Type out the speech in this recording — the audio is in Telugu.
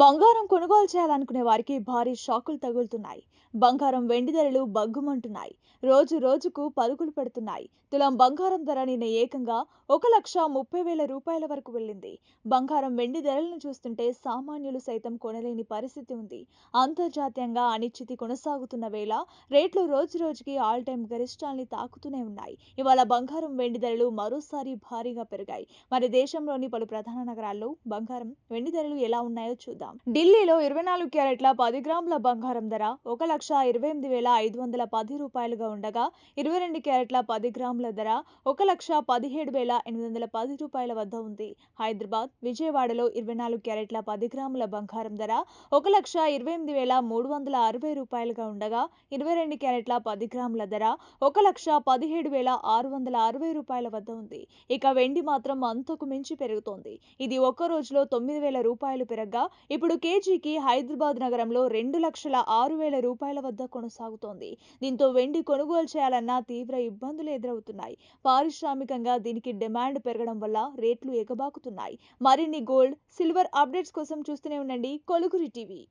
బంగారం కొనుగోలు చేయాలనుకునే వారికి భారీ షాకులు తగులుతున్నాయి. బంగారం వెండి ధరలు బగ్గుమంటున్నాయి రోజు రోజుకు పరుగులు పెడుతున్నాయి. తులం బంగారం ధర నిన్న ఏకంగా ఒక లక్ష ముప్పై వేల రూపాయల వరకు వెళ్ళింది. బంగారం వెండి ధరలను చూస్తుంటే సామాన్యులు సైతం కొనలేని పరిస్థితి ఉంది. అంతర్జాతీయంగా అనిశ్చితి కొనసాగుతున్న వేళ రేట్లు రోజు రోజుకి ఆల్ టైం గరిష్టాల్ని తాకుతూనే ఉన్నాయి. ఇవాళ బంగారం వెండి ధరలు మరోసారి భారీగా పెరిగాయి. మరి దేశంలోని పలు ప్రధాన నగరాల్లో బంగారం వెండి ధరలు ఎలా ఉన్నాయో చూద్దాం. ఢిల్లీలో ఇరవై నాలుగు క్యారెట్ల పది గ్రాముల బంగారం ధర ఒక లక్ష ఇరవై ఎనిమిది వేల ఐదు వందల పది రూపాయలుగా ఉండగా ఇరవై రెండు క్యారెట్ల పది గ్రాముల ధర ఒక లక్ష పదిహేడు వేల ఎనిమిది వందల పది రూపాయల వద్ద ఉంది. హైదరాబాద్ విజయవాడలో ఇరవై నాలుగు క్యారెట్ల పది గ్రాముల బంగారం ధర ఒక లక్ష ఇరవై ఎనిమిది వేల మూడు వందల అరవై రూపాయలుగా ఉండగా ఇరవై రెండు క్యారెట్ల పది గ్రాముల ధర ఒక లక్ష పదిహేడు వేల ఆరు వందల అరవై రూపాయల వద్ద ఉంది. ఇక వెండి మాత్రం అంతకు మించి పెరుగుతోంది. ఇది ఒక్క రోజులో తొమ్మిది వేల రూపాయలు పెరగ్గా ఇప్పుడు కేజీకి హైదరాబాద్ నగరంలో రెండు లక్షల ఆరు వేల రూపాయల వద్ద కొనసాగుతోంది. దీంతో వెండి కొనుగోలు చేయాలన్నా తీవ్ర ఇబ్బందులు ఎదురవుతున్నాయి. పారిశ్రామికంగా దీనికి డిమాండ్ పెరగడం వల్ల రేట్లు ఎగబాకుతున్నాయి మరిన్ని గోల్డ్ సిల్వర్ అప్డేట్స్ కోసం చూస్తూనే ఉండండి. కొలుగురి టీవీ.